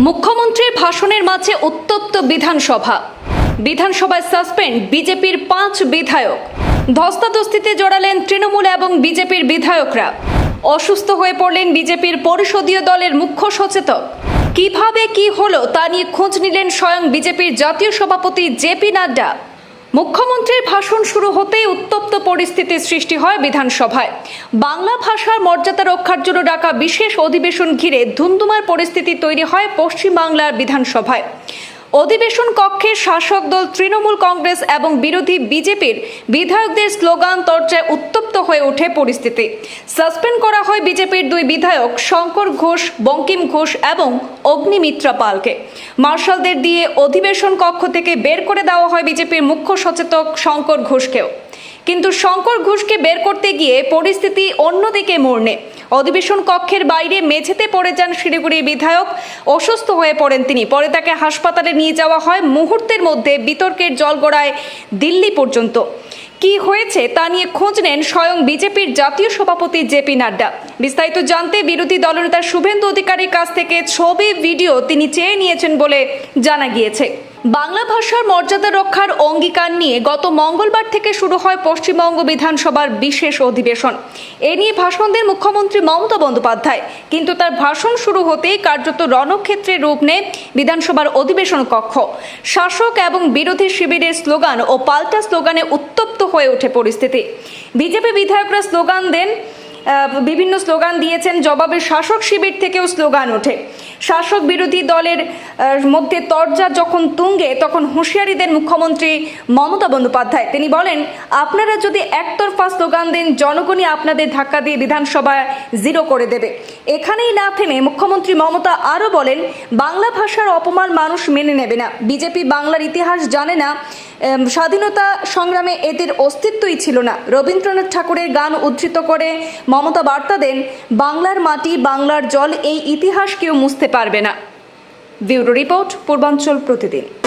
মুখ্যমন্ত্রীর ভাষণের মাঝে উত্তপ্ত বিধানসভা। বিধানসভায় সাসপেন্ড বিজেপির পাঁচ বিধায়ক। ধস্তাধস্তিতে জড়ালেন তৃণমূল এবং বিজেপির বিধায়করা। অসুস্থ হয়ে পড়লেন বিজেপির পরিষদীয় দলের মুখ্য সচেতক। কীভাবে কি হলো তা নিয়ে খোঁজ নিলেন স্বয়ং বিজেপির জাতীয় সভাপতি জেপি নাড্ডা। মুখ্যমন্ত্রীর ভাষণ শুরু হতেই উত্তপ্ত পরিস্থিতির সৃষ্টি হয় বিধানসভায়। বাংলা ভাষার মর্যাদা রক্ষার জন্য ডাকা বিশেষ অধিবেশন ঘিরে ধুমধুমার পরিস্থিতি তৈরি হয় পশ্চিম বাংলার বিধানসভায়। অধিবেশন কক্ষে শাসক দল তৃণমূল কংগ্রেস এবং বিরোধী বিজেপির বিধায়কদের স্লোগান তর্চায় উত্তপ্ত হয়ে ওঠে পরিস্থিতি। সাসপেন্ড করা হয় বিজেপির দুই বিধায়ক শঙ্কর ঘোষ, বঙ্কিম ঘোষ এবং অগ্নিমিত্রা পালকে। মার্শালদের দিয়ে অধিবেশন কক্ষ থেকে বের করে দেওয়া হয় বিজেপির মুখ্য সচেতক শঙ্কর ঘোষকেও। কিন্তু শঙ্কর ঘোষকে বের করতে গিয়ে পরিস্থিতি অন্যদিকে মোড় নেয় অধিবেশন কক্ষের বাইরে মেঝেতে পড়ে যান শিলিগুড়ির বিধায়ক। অসুস্থ হয়ে পড়েন তিনি। পরে তাকে হাসপাতালে নিয়ে যাওয়া হয়। মুহূর্তের মধ্যে বিতর্কের জল গড়ায় দিল্লি পর্যন্ত। কি হয়েছে তা নিয়ে খোঁজ নেন স্বয়ং বিজেপির জাতীয় সভাপতি জেপি নাড্ডা। বিস্তারিত জানতে বিরোধী দলনেতা শুভেন্দু অধিকারীর কাছ থেকে ছবি, ভিডিও তিনি চেয়ে নিয়েছেন বলে জানা গিয়েছে। বাংলা ভাষার মর্যাদা রক্ষার অঙ্গীকার নিয়ে গত মঙ্গলবার থেকে শুরু হয় পশ্চিমবঙ্গ বিধানসভার বিশেষ অধিবেশন। এ নিয়ে ভাষণ দেন মুখ্যমন্ত্রী মমতা বন্দ্যোপাধ্যায়। কিন্তু তার ভাষণ শুরু হতেই কার্যত রণক্ষেত্রে রূপ নেয় বিধানসভার অধিবেশন কক্ষ। শাসক এবং বিরোধী শিবিরের স্লোগান ও পাল্টা স্লোগানে উত্তপ্ত হয়ে ওঠে পরিস্থিতি। বিজেপি বিধায়করা স্লোগান দেন বিভিন্ন স্লোগান দিয়েছেন। জবাবে শাসক শিবির থেকেও স্লোগান ওঠে। শাসক বিরোধী দলের মধ্যে তরজা যখন তুঙ্গে, তখন হুঁশিয়ারি দেন মুখ্যমন্ত্রী মমতা বন্দ্যোপাধ্যায়। তিনি বলেন, আপনারা যদি একতরফা স্লোগান দেন, জনগণই আপনাদের ধাক্কা দিয়ে বিধানসভায় জিরো করে দেবে। এখানেই না থেমে মুখ্যমন্ত্রী মমতা আরও বলেন, বাংলা ভাষার অপমান মানুষ মেনে নেবে না। বিজেপি বাংলার ইতিহাস জানে না স্বাধীনতা সংগ্রামে এদের অস্তিত্বই ছিল না। রবীন্দ্রনাথ ঠাকুরের গান উদ্ধৃত করে মমতা বার্তা দেন, বাংলার মাটি, বাংলার জল, এই ইতিহাস কেউ মুছতে পারবে না। ব্যুরো রিপোর্ট, পূর্বাঞ্চল প্রতিদিন।